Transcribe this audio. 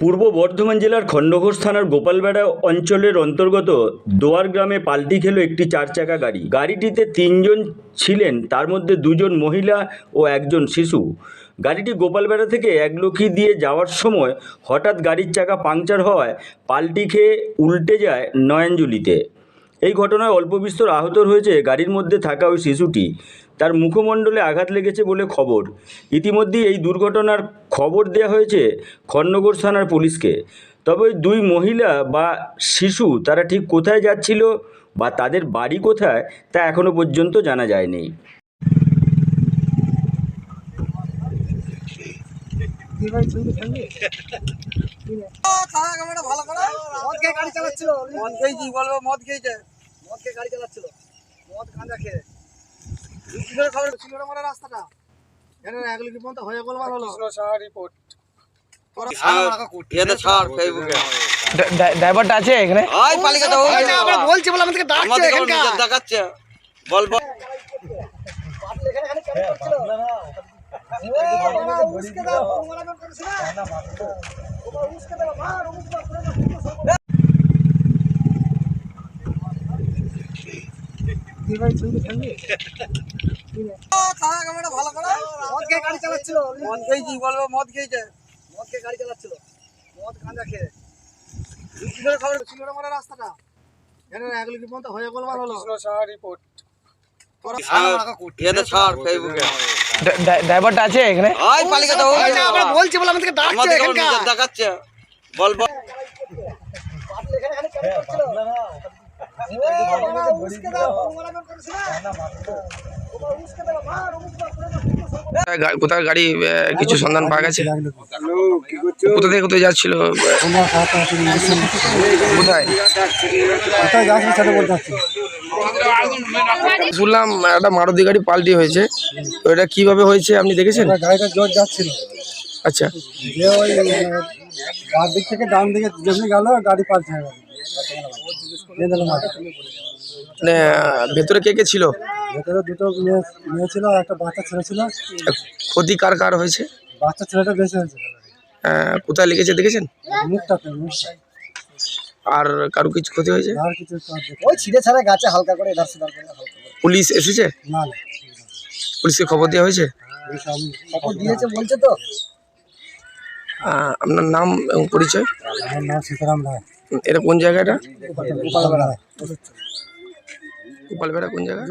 পূর্ব বর্ধমান জেলার খণ্ডঘোষ থানার গোপালবেড়া অঞ্চলের অন্তর্গত দোয়ার গ্রামে পাল্টি খেল একটি চার চাকা গাড়ি। গাড়িটিতে তিনজন ছিলেন, তার মধ্যে দুজন মহিলা ও একজন শিশু। গাড়িটি গোপালবেড়া থেকে একলক্ষী দিয়ে যাওয়ার সময় হঠাৎ গাড়ির চাকা পাংচার হওয়ায় পাল্টি খেয়ে উল্টে যায় নয়নজুলিতে। এই ঘটনায় অল্প বিস্তর আহত হয়েছে গাড়ির মধ্যে থাকা ওই শিশুটি। তার মুখমণ্ডলে আঘাত লেগেছে বলে খবর। ইতিমধ্যেই এই দুর্ঘটনার খবর দেওয়া হয়েছে খন্নগর থানার পুলিশকে। তবে দুই মহিলা বা শিশু তারা ঠিক কোথায় যাচ্ছিল বা তাদের বাড়ি কোথায় তা এখনও পর্যন্ত জানা যায়নি। রাস্তাটা ড্রাইভারটা আছে এখানে? হয়ে আমরা বলছি বলে আমাদেরকে ডাকছে এখানকার। দেখাচ্ছে। বল বল। এখানে খালি ক্যামেরা ভালো করে মদ খেয়ে গাড়ি চালাচ্ছিল মদ খেয়ে কি বলব মদ খেয়েছে মদ খেয়ে গাড়ি চালাচ্ছিল মদ গাঁজা খেয়ে খবর ছিল মানে রাস্তাটা এখানে এগুলো কি পর্যন্ত হয়ে গেল হলো রিপোর্ট ছাড় ফেসবুকে ড্রাইভারটা আছে এখানে হয়ে বলছি বলে আমাদেরকে দেখাচ্ছে বল কোথায় গাড়ি কিছু সন্ধান পাওয়া গেছে? কোথা থেকে কোথায় যাচ্ছিল? কোথায়? শুনলাম একটা মারুতি গাড়ি পাল্টি হয়েছে। তো এটা কীভাবে হয়েছে আপনি দেখেছেন? গাড়িটা জোর যাচ্ছিল আচ্ছা দিক থেকে ডান দিকে যেমনি গেল, গাড়ি পাল্টে মানে ভেতরে কে কে ছিল? ভেতরে দুটো মেয়ে মেয়ে ছিল আর একটা বাচ্চা ছেলে ছিল। ক্ষতি কার কার হয়েছে? বাচ্চা ছেলেটা বেশি হয়েছে। আহ, কোথায় লেগেছে দেখেছেন? মুখটাতে মুখটা। আর কারও কিছু ক্ষতি হয়েছে? আর কিছু কাজ দেখি ওই ছিঁড়ে ছাড়া গাছে হালকা করে এধার সেধার করে হালকা করে। পুলিশ এসেছে? না না। পুলিশকে খবর দেওয়া হয়েছে? খবর দিয়েছে বলছে তো। আহ, আপনার নাম এবং পরিচয়? আমার নাম সীতারাম রায়। এটা কোন জায়গাটা? গোপালবেড়া। কোন জায়গা?